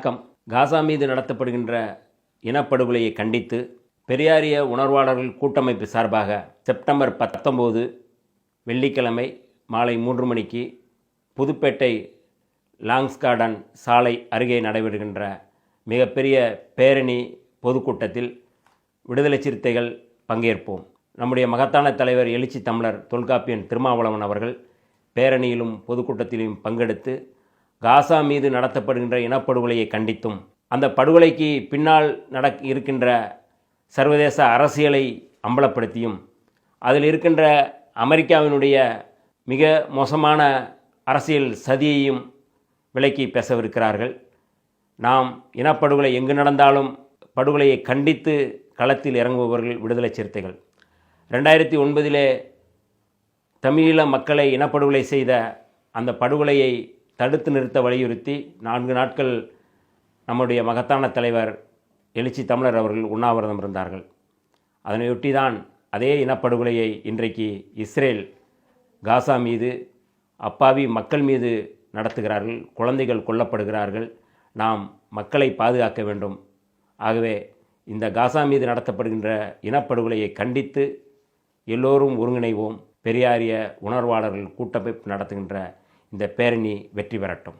வணக்கம். காசா மீது நடத்தப்படுகின்ற இனப்படுகொலையை கண்டித்து பெரியாரிய உணர்வாளர்கள் கூட்டமைப்பு சார்பாக செப்டம்பர் பத்தொம்போது வெள்ளிக்கிழமை மாலை மூன்று மணிக்கு புதுப்பேட்டை லாங்ஸ் கார்டன் சாலை அருகே நடைபெறுகின்ற மிகப்பெரிய பேரணி பொதுக்கூட்டத்தில் விடுதலை சிறுத்தைகள் பங்கேற்போம். நம்முடைய மகத்தான தலைவர் எழுச்சி தமிழர் தொல்காப்பியன் திருமாவளவன் அவர்கள் பேரணியிலும் பொதுக்கூட்டத்திலும் பங்கெடுத்து காசா மீது நடத்தப்படுகின்ற இனப்படுகொலையை கண்டித்தும் அந்த படுகொலைக்கு பின்னால் நடக் இருக்கின்ற சர்வதேச அரசியலை அம்பலப்படுத்தியும் அதில் இருக்கின்ற அமெரிக்காவினுடைய மிக மோசமான அரசியல் சதியையும் விலக்கி பேசவிருக்கிறார்கள். நாம் இனப்படுகொலை எங்கு நடந்தாலும் படுகொலையை கண்டித்து களத்தில் இறங்குபவர்கள் விடுதலை சிறுத்தைகள். ரெண்டாயிரத்தி ஒன்பதிலே தமிழீழ மக்களை இனப்படுகொலை செய்த அந்த படுகொலையை தடுத்து நிறுத்த வலியுறுத்தி நான்கு நாட்கள் நம்முடைய மகத்தான தலைவர் எழுச்சி தமிழர் அவர்கள் உண்ணாவிரதம் இருந்தார்கள். அதனையொட்டி தான் அதே இனப்படுகொலையை இன்றைக்கு இஸ்ரேல் காசா மீது அப்பாவி மக்கள் மீது நடத்துகிறார்கள். குழந்தைகள் கொல்லப்படுகிறார்கள். நாம் மக்களை பாதுகாக்க வேண்டும். ஆகவே இந்த காசா மீது நடத்தப்படுகின்ற இனப்படுகொலையை கண்டித்து எல்லோரும் ஒருங்கிணைவோம். பெரியாரிய உணர்வாளர்கள் கூட்டமைப்பு நடத்துகின்ற இந்த பேரணி வெற்றி பெறட்டும்.